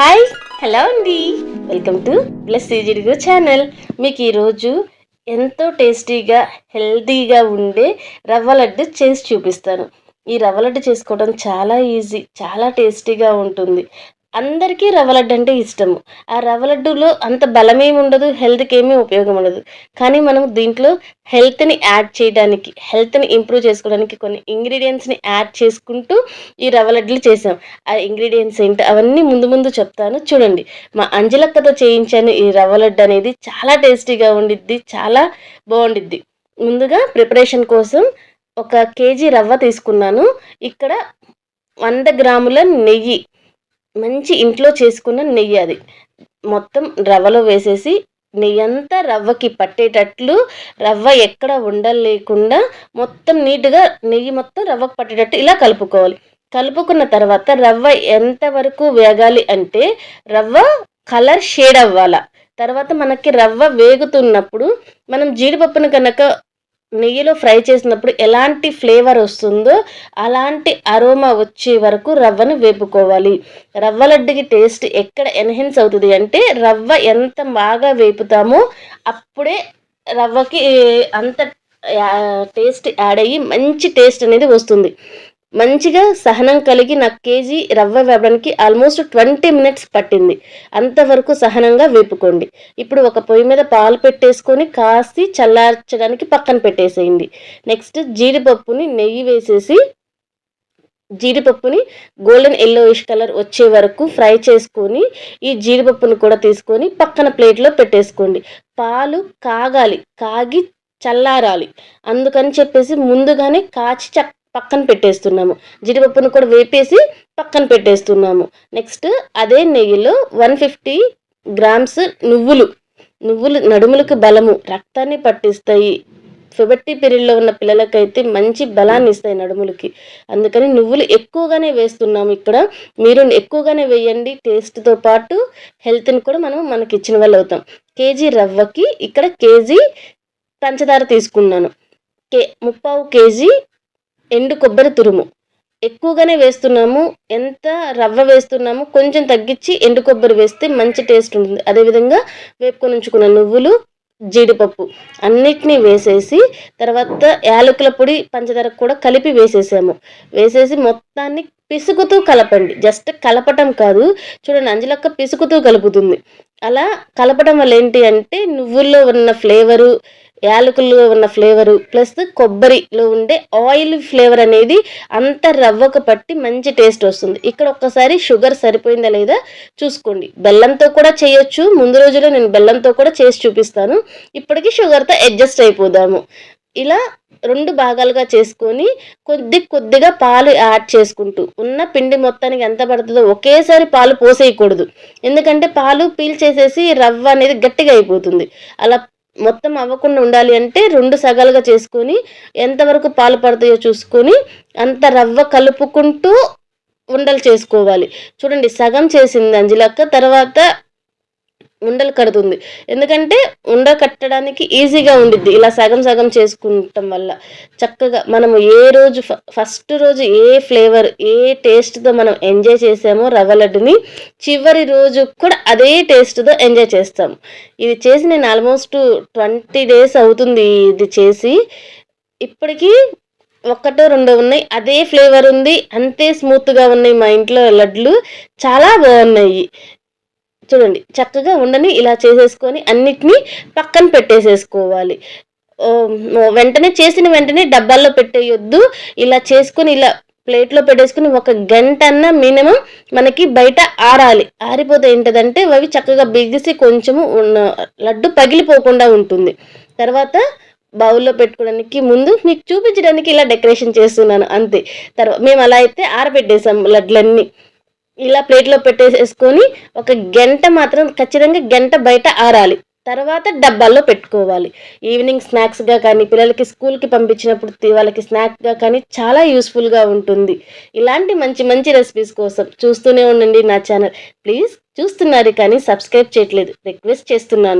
Hi hello అండి welcome to plus ఈజిడిగో channel మీకు ఈరోజు ఎంతో టేస్టీగా హెల్తీగా ఉండే రవ్వ లడ్డు చేసి చూపిస్తాను. ఈ రవ్వ లడ్డు చేసుకోవడం చాలా ఈజీ చాలా టేస్టీగా ఉంటుంది. అందరికీ రవ్వ లడ్డు అంటే ఇష్టము. ఆ రవ్వ లడ్డులో అంత బలమేమి ఉండదు హెల్త్కి ఏమీ ఉపయోగం ఉండదు. కానీ మనం దీంట్లో హెల్త్ని యాడ్ చేయడానికి హెల్త్ని ఇంప్రూవ్ చేసుకోవడానికి కొన్ని ఇంగ్రీడియంట్స్ని యాడ్ చేసుకుంటూ ఈ రవ్వ లడ్డులు చేసాం. ఆ ఇంగ్రీడియంట్స్ ఏంటి అవన్నీ ముందు ముందు చెప్తాను చూడండి. మా అంజలక్కతో చేయించాను ఈ రవ్వ లడ్డు అనేది చాలా టేస్టీగా ఉండిద్ది చాలా బాగుండిద్ది. ముందుగా ప్రిపరేషన్ కోసం ఒక కేజీ రవ్వ తీసుకున్నాను. ఇక్కడ వంద గ్రాముల నెయ్యి మంచి ఇంట్లో చేసుకున్న నెయ్యి అది. మొత్తం రవ్వలో వేసేసి నెయ్యి అంతా రవ్వకి పట్టేటట్లు రవ్వ ఎక్కడ ఉండలేకుండా మొత్తం నీట్గా నెయ్యి మొత్తం రవ్వకు పట్టేటట్టు ఇలా కలుపుకోవాలి. కలుపుకున్న తర్వాత రవ్వ ఎంతవరకు వేగాలి అంటే రవ్వ కలర్ షేడ్ అవ్వాల. తర్వాత మనకి రవ్వ వేగుతున్నప్పుడు మనం జీడిపప్పును కనుక నెయ్యిలో ఫ్రై చేసినప్పుడు ఎలాంటి ఫ్లేవర్ వస్తుందో అలాంటి అరోమా వచ్చే వరకు రవ్వను వేపుకోవాలి. రవ్వ లడ్డుకి టేస్ట్ ఎక్కడ ఎన్హెన్స్ అవుతుంది అంటే రవ్వ ఎంత బాగా వేపుతామో అప్పుడే రవ్వకి అంత టేస్ట్ యాడ్ అయ్యి మంచి టేస్ట్ అనేది వస్తుంది. మంచిగా సహనం కలిగి నాకు కేజీ రవ్వ వేపడానికి ఆల్మోస్ట్ ట్వంటీ మినిట్స్ పట్టింది. అంతవరకు సహనంగా వేపుకోండి. ఇప్పుడు ఒక పొయ్యి మీద పాలు పెట్టేసుకొని కాసి చల్లార్చడానికి పక్కన పెట్టేసేయండి. నెక్స్ట్ జీడిపప్పుని నెయ్యి వేసేసి జీడిపప్పుని గోల్డెన్ ఎల్లోయిష్ కలర్ వచ్చే వరకు ఫ్రై చేసుకొని ఈ జీడిపప్పును కూడా తీసుకొని పక్కన ప్లేట్లో పెట్టేసుకోండి. పాలు కాగాలి కాగి చల్లారాలి. అందుకని చెప్పేసి ముందుగానే కాచి చక్క పక్కన పెట్టేస్తున్నాము. జీడిపప్పును కూడా వేపేసి పక్కన పెట్టేస్తున్నాము. నెక్స్ట్ అదే నెయ్యిలో వన్ ఫిఫ్టీ గ్రామ్స్ నువ్వులు. నువ్వులు నడుములకు బలము రక్తాన్ని పట్టిస్తాయి. ఫిబర్టీ పీరియడ్లో ఉన్న పిల్లలకైతే మంచి బలాన్ని ఇస్తాయి నడుములకి. అందుకని నువ్వులు ఎక్కువగానే వేస్తున్నాము ఇక్కడ. మీరు ఎక్కువగానే వేయండి. టేస్ట్తో పాటు హెల్త్ని కూడా మనం మనకి ఇచ్చిన వాళ్ళు అవుతాం. కేజీ రవ్వకి ఇక్కడ కేజీ పంచదార తీసుకున్నాను. కే ముప్పావు కేజీ ఎండు కొబ్బరి తురుము. ఎక్కువగానే వేస్తున్నాము. ఎంత రవ్వ వేస్తున్నాము కొంచెం తగ్గించి ఎండు కొబ్బరి వేస్తే మంచి టేస్ట్ ఉంటుంది. అదేవిధంగా వేపుకొని ఉంచుకున్న నువ్వులు జీడిపప్పు అన్నిటినీ వేసేసి తర్వాత యాలకుల పొడి పంచదార కూడా కలిపి వేసేసాము. వేసేసి మొత్తాన్ని పిసుకుతూ కలపండి. జస్ట్ కలపటం కాదు. చూడండి అంజలక్క పిసుకుతూ కలుపుతుంది. అలా కలపడం వల్ల ఏంటి అంటే నువ్వుల్లో ఉన్న ఫ్లేవరు యాలకుల్లో ఉన్న ఫ్లేవరు ప్లస్ కొబ్బరిలో ఉండే ఆయిల్ ఫ్లేవర్ అనేది అంత రవ్వకు పట్టి మంచి టేస్ట్ వస్తుంది. ఇక్కడ ఒక్కసారి షుగర్ సరిపోయిందా లేదా చూసుకోండి. బెల్లంతో కూడా చేయొచ్చు. ముందు రోజులో నేను బెల్లంతో కూడా చేసి చూపిస్తాను. ఇప్పటికీ షుగర్తో అడ్జస్ట్ అయిపోదాము. ఇలా రెండు భాగాలుగా చేసుకొని కొద్ది కొద్దిగా పాలు యాడ్ చేసుకుంటూ ఉన్న పిండి మొత్తానికి ఎంత పడుతుందో ఒకేసారి పాలు పోసేయకూడదు. ఎందుకంటే పాలు పీల్ చేసేసి రవ్వ అనేది గట్టిగా అయిపోతుంది. అలా మొత్తం అవ్వకుండా ఉండాలి అంటే రెండు సగాలుగా చేసుకొని ఎంతవరకు పాలు పడతాయో చూసుకొని అంత రవ్వ కలుపుకుంటూ ఉండలు చేసుకోవాలి. చూడండి సగం చేసింది అంజలక్క తర్వాత ఉండలు కడుతుంది. ఎందుకంటే ఉండ కట్టడానికి ఈజీగా ఉండిద్ది. ఇలా సగం సగం చేసుకుంటాం వల్ల చక్కగా మనము ఏ రోజు ఫస్ట్ రోజు ఏ ఫ్లేవర్ ఏ టేస్ట్తో మనం ఎంజాయ్ చేసామో రవ్వ లడ్డుని చివరి రోజు కూడా అదే టేస్ట్తో ఎంజాయ్ చేస్తాం ఇది చేసి నేను ఆల్మోస్ట్ ట్వంటీ డేస్ అవుతుంది ఇది చేసి. ఇప్పటికీ ఒక్కటో రెండో ఉన్నాయి. అదే ఫ్లేవర్ ఉంది. అంతే స్మూత్గా ఉన్నాయి మా ఇంట్లో లడ్లు. చాలా బాగున్నాయి. చూడండి చక్కగా ఉండని ఇలా చేసేసుకొని అన్నిటినీ పక్కన పెట్టేసేసుకోవాలి. వెంటనే చేసిన వెంటనే డబ్బాల్లో పెట్టేయొద్దు. ఇలా చేసుకొని ఇలా ప్లేట్లో పెట్టేసుకుని ఒక గంట అన్న మినిమం మనకి బయట ఆరాలి. ఆరిపోతే ఏంటదంటే అవి చక్కగా బిగిసి కొంచెము లడ్డు పగిలిపోకుండా ఉంటుంది. తర్వాత బౌల్లో పెట్టుకోవడానికి ముందు మీకు చూపించడానికి ఇలా డెకరేషన్ చేస్తున్నాను అంతే. తర్వాత మేము అలా అయితే ఆరబెట్టేసాం లడ్లన్నీ. ఇలా ప్లేట్లో పెట్టేసేసుకొని ఒక గంట మాత్రం ఖచ్చితంగా గంట బయట ఆరాలి. తర్వాత డబ్బాల్లో పెట్టుకోవాలి. ఈవినింగ్ స్నాక్స్గా కానీ పిల్లలకి స్కూల్కి పంపించినప్పుడు వాళ్ళకి స్నాక్గా కానీ చాలా యూస్ఫుల్గా ఉంటుంది. ఇలాంటి మంచి మంచి రెసిపీస్ కోసం చూస్తూనే ఉండండి నా ఛానల్. ప్లీజ్ చూస్తున్నారు కానీ సబ్స్క్రైబ్ చేయట్లేదు. రిక్వెస్ట్ చేస్తున్నాను.